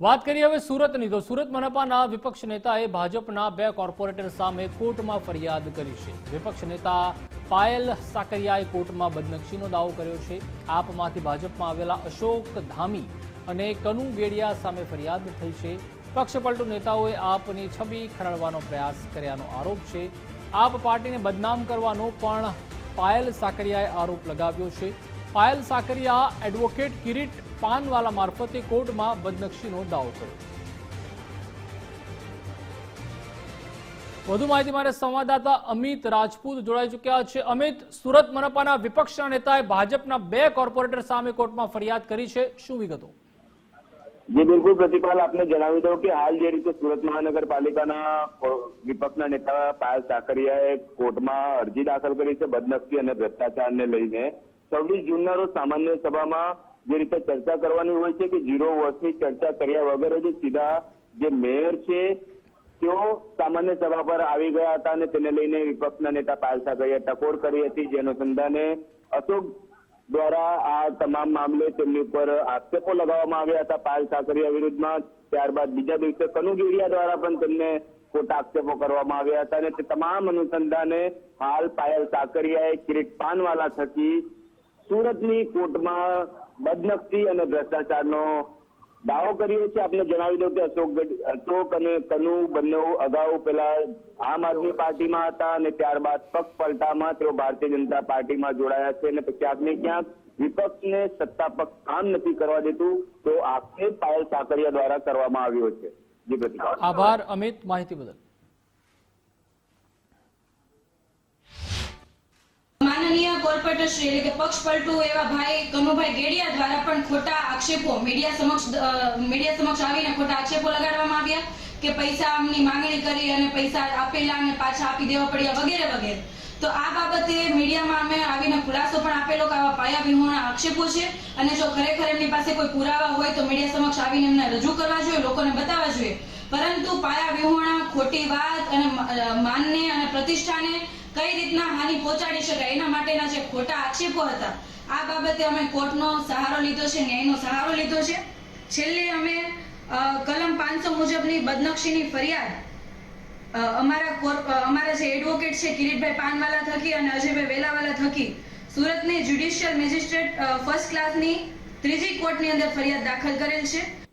વાત કરીએ હવે સુરતની, તો સુરત મનપાના વિપક્ષ નેતાએ ભાજપના બે કોર્પોરેટર સામે કોર્ટમાં ફરિયાદ કરી છે. વિપક્ષ નેતા પાયલ સાકરિયાએ કોર્ટમાં બદનક્ષીનો દાવો કર્યો છે. આપમાંથી ભાજપમાં આવેલા અશોક ધામી અને કનુ ગેડિયા સામે ફરિયાદ થઈ છે. પક્ષપલટુ નેતાઓએ આપની છબી ખરડવાનો પ્રયાસ કર્યાનો આરોપ છે. આપ પાર્ટીને બદનામ કરવાનો પણ પાયલ સાકરિયાએ આરોપ લગાવ્યો છે. પાયલ સાકરિયા એડવોકેટ કિરીટ પાનવાલા મારફતે કોર્ટમાં બદનક્ષીનો દાવો કર્યો વધુ માહિતી મારે સંવાદદાતા અમિત રાજપૂત જોડાઈ ચૂક્યા છે. અમિત, સુરત મનપાના વિપક્ષના નેતાએ ભાજપના બે કોર્પોરેટર સામે કોર્ટમાં ફરિયાદ કરી છે. શું વિગતો? જે, બિલકુલ પ્રતિપાલ, આપને જણાવી દઉં કે હાલ જે રીતે સુરત મહાનગરપાલિકાના વિપક્ષના નેતા પાયલ સાકરિયાએ કોર્ટમાં અરજી દાખલ કરી છે, બદનક્ષી અને ભ્રષ્ટાચારને લઈને. છવ્વીસ જૂનના રોજ સામાન્ય સભામાં જે રીતે ચર્ચા કરવાની હોય છે કે ઝીરો વર્ષની ચર્ચા કર્યા વગર જ સીધા જે મેયર છે, તેઓ સામાન્ય સભા પર આવી ગયા હતા અને તેને લઈને વિપક્ષના નેતા પાયલ સાકરિયાએ ટકોર કરી હતી. જે અનુસંધાને અશોક દ્વારા આ તમામ મામલે તેમની ઉપર આક્ષેપો લગાવવામાં આવ્યા હતા. પાલ સાકરિયા વિરુદ્ધમાં ત્યારબાદ બીજા દિવસે કનુ ગેડિયા દ્વારા પણ તેમને ખોટા આક્ષેપો કરવામાં આવ્યા હતા અને તે તમામ અનુસંધાને હાલ પાયલ સાકરિયાએ કિરીટ પાનવાલા થકી સુરતની કોર્ટમાં બદનક્ષી અને ભ્રષ્ટાચારનો દાવો કર્યો છે. આપને જણાવી દઉં કે અશોક અશોક અને કનુ બંને અગાઉ પેલા આમ આદમી પાર્ટીમાં હતા અને ત્યારબાદ પક્ષ પલટામાં તેઓ ભારતીય જનતા પાર્ટીમાં જોડાયા છે અને ક્યાંક ને ક્યાંક વિપક્ષને સત્તા પક્ષ કામ નથી કરવા દેતું, તો આક્ષેપ પાયલ સાકરિયા દ્વારા કરવામાં આવ્યો છે. આભાર, અમિત. માહિતી બદલ. કોર્પોરેટર શ્રી એટલે કે પક્ષ પલટુ એવા ભાઈ, કનુભાઈ ગેડિયા દ્વારા પણ ખોટા આક્ષેપો મીડિયા સમક્ષ મીડિયા સમક્ષ આવીને ખોટા આક્ષેપો લગાડવામાં આવ્યા કે પૈસાની માંગણી કરી અને પૈસા આપેલા અને પાછા આપી દેવા પડ્યા વગેરે વગેરે. તો આ બાબતે મીડિયામાં અમે આવીને ખુલાસો પણ આપેલો કે આવા પાયા વિહોણા આક્ષેપો છે. અને જો ખરેખર એમની પાસે કોઈ પુરાવા હોય તો મીડિયા સમક્ષ આવીને એમને રજૂ કરવા જોઈએ, લોકોને બતાવવા જોઈએ. પરંતુ પાયા વિહોણા ખોટી વાત અને માનને અને પ્રતિષ્ઠાને કઈ રીતના હાનિ પહોંચાડી શકાય? એના માટેના જે ખોટા આક્ષેપો હતા, આ બાબતે અમે કોર્ટનો સહારો લીધો છે, ન્યાયનો સહારો લીધો છે. છેલ્લે અમે કલમ પાંચસો મુજબની બદનક્ષીની ફરિયાદ અમારા અમારા જે એડવોકેટ છે, કિરીટભાઈ પાનવાલા થકી અને અજયભાઈ વેલાવાલા થકી, સુરતની જ્યુડિશિયલ મેજિસ્ટ્રેટ ફર્સ્ટ ક્લાસની ત્રીજી કોર્ટની અંદર ફરિયાદ દાખલ કરેલ છે.